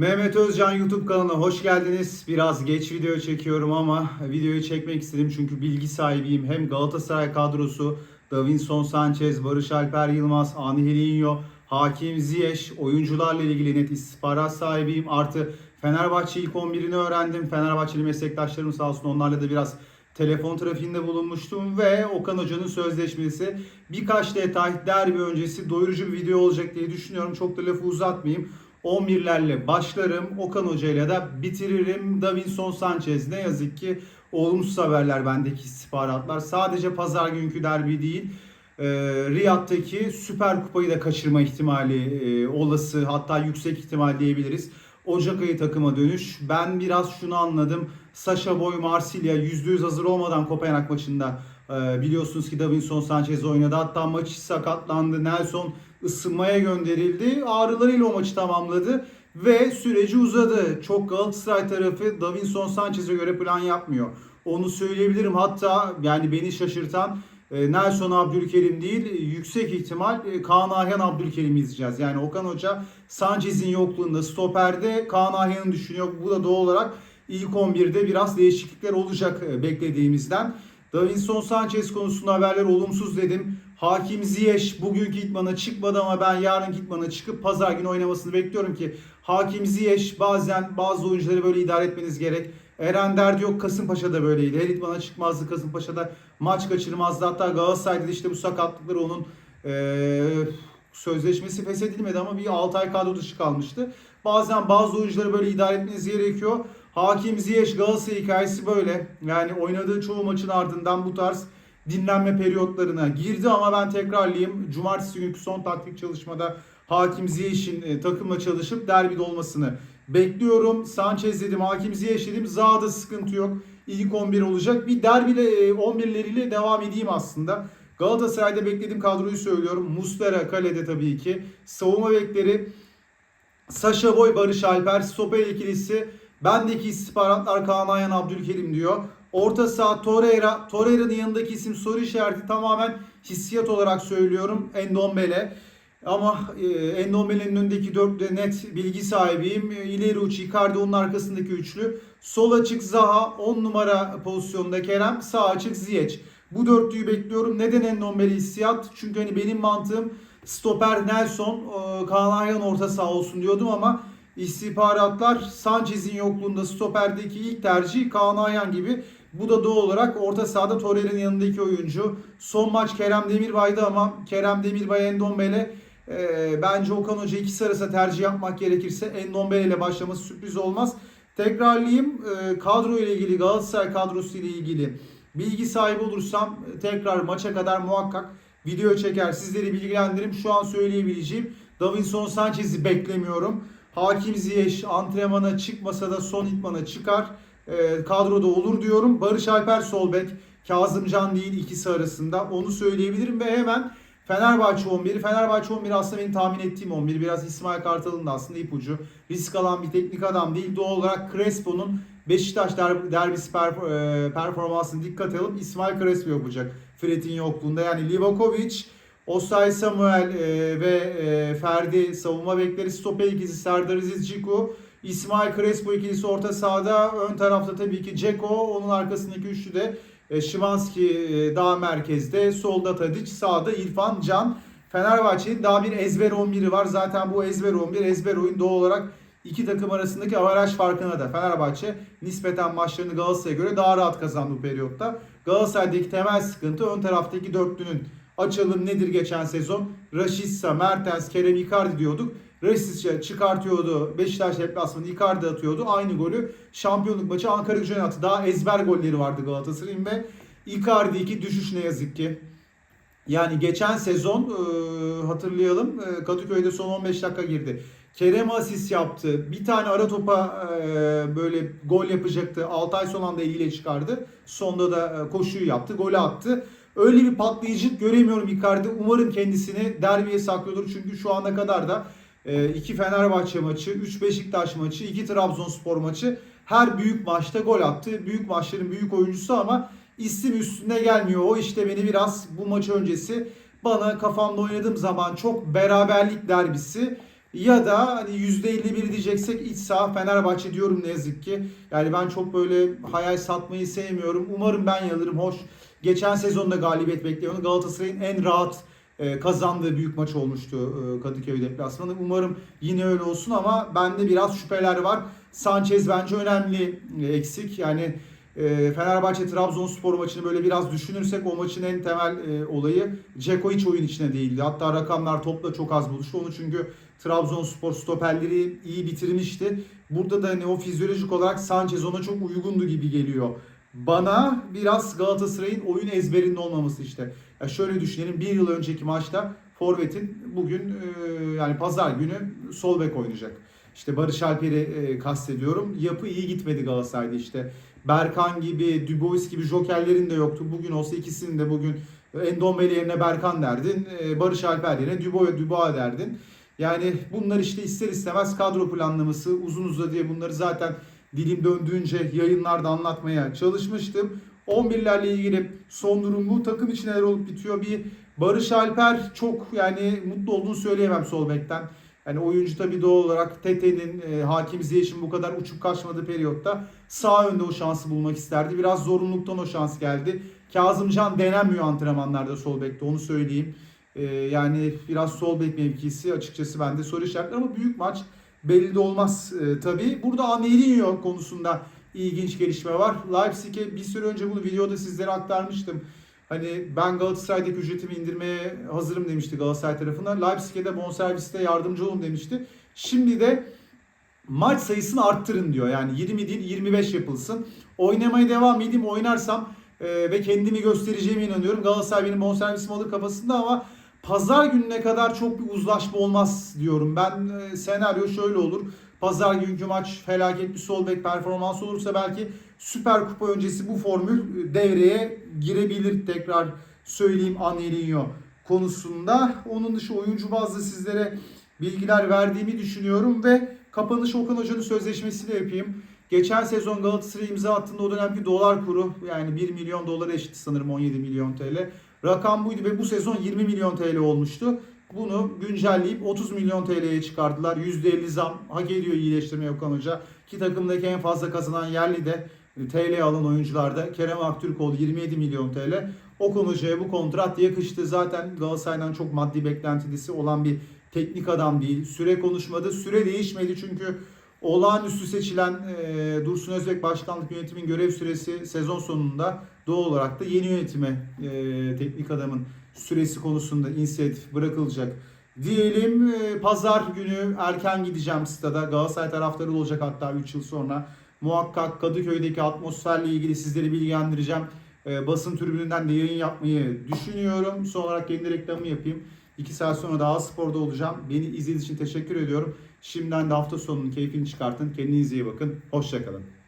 Mehmet Özcan YouTube kanalına hoş geldiniz. Biraz geç video çekiyorum ama videoyu çekmek istedim çünkü bilgi sahibiyim. Hem Galatasaray kadrosu, Davinson Sanchez, Barış Alper Yılmaz, Angelinho, Hakim Ziyech oyuncularla ilgili net istihbarat sahibiyim. Artı Fenerbahçe ilk 11'ini öğrendim. Fenerbahçeli meslektaşlarım sağ olsun onlarla da biraz telefon trafiğinde bulunmuştum ve Okan Hoca'nın sözleşmesi birkaç detay derbi öncesi doyurucu bir video olacak diye düşünüyorum. Çok da lafı uzatmayayım. 11'lerle başlarım. Okan Hoca ile de bitiririm. Davinson Sanchez ne yazık ki olumsuz haberler bendeki istihbaratlar. Sadece pazar günkü derbi değil. E, Riyad'daki Süper Kupayı da kaçırma ihtimali e, olası hatta yüksek ihtimal diyebiliriz. Ocak ayı takıma dönüş. Ben biraz şunu anladım. Sasha Boy Marsilya %100 hazır olmadan Kopenhag maçında e, biliyorsunuz ki Davinson Sanchez oynadı. Hatta maçı sakatlandı. Nelson ısınmaya gönderildi. Ağrılarıyla o maçı tamamladı ve süreci uzadı. Çok Galatasaray tarafı Davinson Sanchez'e göre plan yapmıyor. Onu söyleyebilirim. Hatta yani beni şaşırtan e, Nelson Abdülkerim değil yüksek ihtimal e, Kaan Ayhan Abdülkerim'i izleyeceğiz. Yani Okan Hoca Sanchez'in yokluğunda stoperde Kaan Ayhan'ı düşünüyor. Bu da doğal olarak ilk 11'de biraz değişiklikler olacak e, beklediğimizden. Davinson Sanchez konusunda haberler olumsuz dedim. Hakim Ziyech bugünkü idmana çıkmadı ama ben yarın idmana çıkıp pazar günü oynamasını bekliyorum ki Hakim Ziyech bazen bazı oyuncuları böyle idare etmeniz gerek. Eren Derdi yok Kasımpaşa'da böyleydi. Her idmana çıkmazdı Kasımpaşa'da maç kaçırmazdı. Hatta Galatasaray'da da işte bu sakatlıkları onun eee, sözleşmesi feshedilmedi ama bir 6 ay kadro dışı kalmıştı. Bazen bazı oyuncuları böyle idare etmeniz gerekiyor. Hakim Ziyech Galatasaray hikayesi böyle. Yani oynadığı çoğu maçın ardından bu tarz dinlenme periyotlarına girdi ama ben tekrarlayayım. Cumartesi günkü son taktik çalışmada Hakim Ziyech'in e, takımla çalışıp derbide olmasını bekliyorum. Sanchez dedim, Hakim Ziyech dedim. Zaha'da sıkıntı yok. İlk 11 olacak. Bir derbiyle e, 11'leriyle devam edeyim aslında. Galatasaray'da beklediğim kadroyu söylüyorum. Muslera kalede tabii ki. Savunma bekleri Sasha Boy, Barış Alper, stoper ikilisi. Bendeki istihbaratlar Kaan Ayhan Abdülkerim diyor. Orta saha Torreira. Torreira'nın yanındaki isim soru işareti tamamen hissiyat olarak söylüyorum. Endombele. Ama e, Endombele'nin önündeki dörtlü net bilgi sahibiyim. E, İleri uç Icardi onun arkasındaki üçlü. Sol açık Zaha 10 numara pozisyonda Kerem. Sağ açık Ziyech. Bu dörtlüyü bekliyorum. Neden Endombele hissiyat? Çünkü hani benim mantığım stoper Nelson, e, Kaan Ayhan orta saha olsun diyordum ama istihbaratlar Sanchez'in yokluğunda stoperdeki ilk tercih Kaan Ayhan gibi. Bu da doğal olarak orta sahada Torreira'nın yanındaki oyuncu. Son maç Kerem Demirbay'dı ama Kerem Demirbay Endombele e, bence Okan Hoca ikisi arasında tercih yapmak gerekirse Endombele ile başlaması sürpriz olmaz. Tekrarlayayım e, kadro ile ilgili Galatasaray kadrosu ile ilgili bilgi sahibi olursam tekrar maça kadar muhakkak video çeker sizleri bilgilendiririm. Şu an söyleyebileceğim Davinson Sanchez'i beklemiyorum. Hakim Ziyech antrenmana çıkmasa da son itmana çıkar. E, kadroda olur diyorum. Barış Alper Solbek, Kazımcan değil ikisi arasında onu söyleyebilirim ve hemen Fenerbahçe 11'i. Fenerbahçe 11 aslında benim tahmin ettiğim 11. Biraz İsmail Kartal'ın da aslında ipucu. Risk alan bir teknik adam değil. Doğal olarak Crespo'nun Beşiktaş der- derbisi e, performansını dikkat alıp İsmail Crespo yapacak. Fred'in yokluğunda. Yani Livakovic, Osay Samuel e, ve e, Ferdi savunma bekleri stoper ikisi Serdar Aziz Ciku, İsmail Crespo ikilisi orta sahada. Ön tarafta tabii ki Ceko, onun arkasındaki üçlü de e, Şimanski e, daha merkezde. Solda Tadic, sağda İrfan Can. Fenerbahçe'nin daha bir ezber 11'i var. Zaten bu ezber 11, ezber oyun doğal olarak iki takım arasındaki avaraj farkına da Fenerbahçe nispeten maçlarını Galatasaray'a göre daha rahat kazandı bu periyotta. Galatasaray'daki temel sıkıntı ön taraftaki dörtlünün açalım nedir geçen sezon? Raşitsa, Mertens, Kerem Icardi diyorduk. Raşitsa çıkartıyordu. Beşiktaş deplasmanı Icardi atıyordu. Aynı golü şampiyonluk maçı Ankara gücüne attı. Daha ezber golleri vardı Galatasaray'ın ve Icardi 2 düşüş ne yazık ki. Yani geçen sezon e, hatırlayalım e, Kadıköy'de son 15 dakika girdi. Kerem asist yaptı. Bir tane ara topa e, böyle gol yapacaktı. Altay son anda eliyle çıkardı. Sonda da e, koşuyu yaptı. Golü attı. Öyle bir patlayıcılık göremiyorum Icardi. Umarım kendisini derbiye saklıyordur. Çünkü şu ana kadar da e, iki Fenerbahçe maçı, 3 Beşiktaş maçı, 2 Trabzonspor maçı her büyük maçta gol attı. Büyük maçların büyük oyuncusu ama isim üstünde gelmiyor. O işte beni biraz bu maç öncesi bana kafamda oynadığım zaman çok beraberlik derbisi Ya da hani %51 diyeceksek iç saha Fenerbahçe diyorum ne yazık ki. Yani ben çok böyle hayal satmayı sevmiyorum. Umarım ben yanılırım. Hoş. Geçen sezonda galibiyet bekliyorum. Galatasaray'ın en rahat e, kazandığı büyük maç olmuştu e, Kadıköy deplasmanı. Umarım yine öyle olsun ama bende biraz şüpheler var. Sanchez bence önemli e, eksik. Yani Fenerbahçe Trabzonspor maçını böyle biraz düşünürsek o maçın en temel olayı Ceko hiç oyun içine değildi. Hatta rakamlar topla çok az buluştu. Onu çünkü Trabzonspor stoperleri iyi bitirmişti. Burada da hani o fizyolojik olarak Sanchez ona çok uygundu gibi geliyor. Bana biraz Galatasaray'ın oyun ezberinde olmaması işte. Ya şöyle düşünelim bir yıl önceki maçta Forvet'in bugün e, yani pazar günü sol bek oynayacak. İşte Barış Alper'i e, kastediyorum. Yapı iyi gitmedi Galatasaray'da işte. Berkan gibi, Dubois gibi jokerlerin de yoktu. Bugün olsa ikisinin de bugün Endombele yerine Berkan derdin. e, Barış Alper yerine Dubois, Dubois derdin. Yani bunlar işte ister istemez kadro planlaması uzun uzadıya bunları zaten dilim döndüğünce yayınlarda anlatmaya çalışmıştım. 11'lerle ilgili son durum bu. Takım için neler olup bitiyor bir Barış Alper çok yani mutlu olduğunu söyleyemem sol bekten. Yani oyuncu tabii doğal olarak Tete'nin e, Hakim Ziyech'in bu kadar uçup kaçmadığı periyotta sağ önde o şansı bulmak isterdi. Biraz zorunluluktan o şans geldi. Kazımcan denenmiyor antrenmanlarda sol bekte onu söyleyeyim. E, yani biraz sol bek mevkisi açıkçası bende soru işaretleri ama büyük maç belli de olmaz e, tabii. Burada Angelinho konusunda ilginç gelişme var. Leipzig'e bir süre önce bunu videoda sizlere aktarmıştım. Hani ben Galatasaray'daki ücretimi indirmeye hazırım demişti Galatasaray tarafından. Leipzig'e de bonserviste yardımcı olun demişti. Şimdi de maç sayısını arttırın diyor. Yani 20 değil 25 yapılsın. Oynamaya devam edeyim oynarsam e, ve kendimi göstereceğime inanıyorum. Galatasaray benim bonservisim alır kafasında ama pazar gününe kadar çok bir uzlaşma olmaz diyorum. Ben e, senaryo şöyle olur. Pazar günkü maç felaket bir sol bek performansı olursa belki Süper Kupa öncesi bu formül devreye girebilir tekrar söyleyeyim Angelinho konusunda. Onun dışı oyuncu bazlı sizlere bilgiler verdiğimi düşünüyorum ve kapanış Okan Hoca'nın sözleşmesini yapayım. Geçen sezon Galatasaray imza attığında o dönemki dolar kuru yani 1 milyon dolara eşitti sanırım 17 milyon TL. Rakam buydu ve bu sezon 20 milyon TL olmuştu. Bunu güncelleyip 30 milyon TL'ye çıkardılar. %50 zam hak ediyor iyileştirme Okan Hoca. Ki takımdaki en fazla kazanan yerli de TL alan oyuncularda Kerem Aktürkoğlu 27 milyon TL. Okan Hoca'ya bu kontrat yakıştı. Zaten Galatasaray'dan çok maddi beklentisi olan bir teknik adam değil. Süre konuşmadı. Süre değişmedi çünkü olağanüstü seçilen e, Dursun Özbek Başkanlık Yönetimin görev süresi sezon sonunda doğal olarak da yeni yönetime e, teknik adamın süresi konusunda inisiyatif bırakılacak. Diyelim e, pazar günü erken gideceğim stada. Galatasaray taraftarı olacak hatta 3 yıl sonra. Muhakkak Kadıköy'deki atmosferle ilgili sizleri bilgilendireceğim. E, basın tribününden de yayın yapmayı düşünüyorum. Son olarak kendi reklamımı yapayım. 2 saat sonra daha sporda olacağım. Beni izlediğiniz için teşekkür ediyorum. Şimdiden de hafta sonunun keyfini çıkartın. Kendinize iyi bakın. Hoşçakalın.